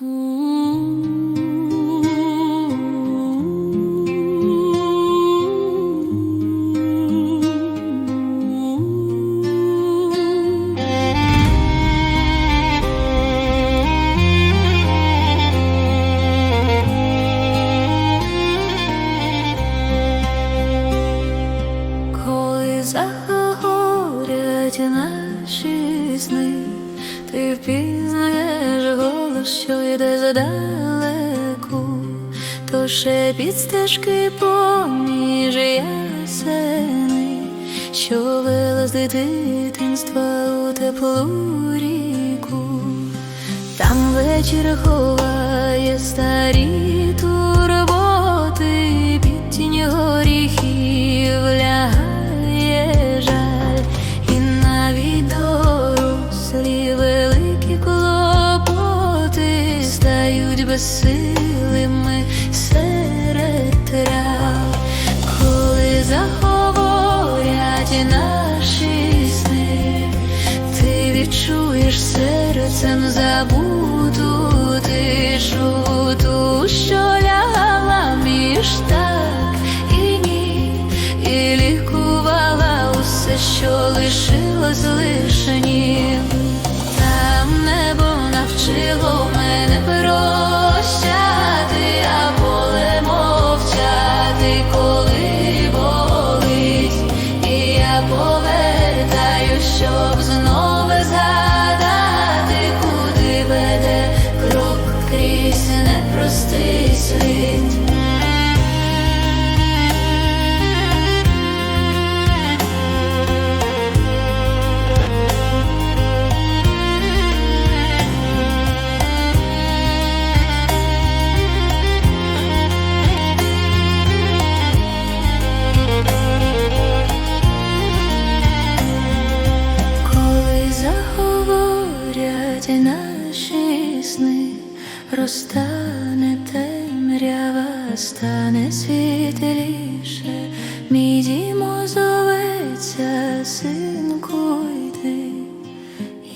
Коли заговорять наші сни, ти голос, що йде задалеку, то ще під стежки поміж ясени, що вела з дитинства у теплу ріку. Там вечір ховає старі турботи, безсилими серед трав, коли заговорять наші сни. Ти відчуєш серцем забуту тишу, ту, що лягала між так і ні, і лікувала усе, що лишилось щоб знову згадати, куди веде крок крізь непростий світ. Заговорять наші сни, розтане темрява, стане світліше, мій дім озоветься, синку йди,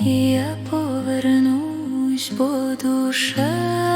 і я повернусь, бо душа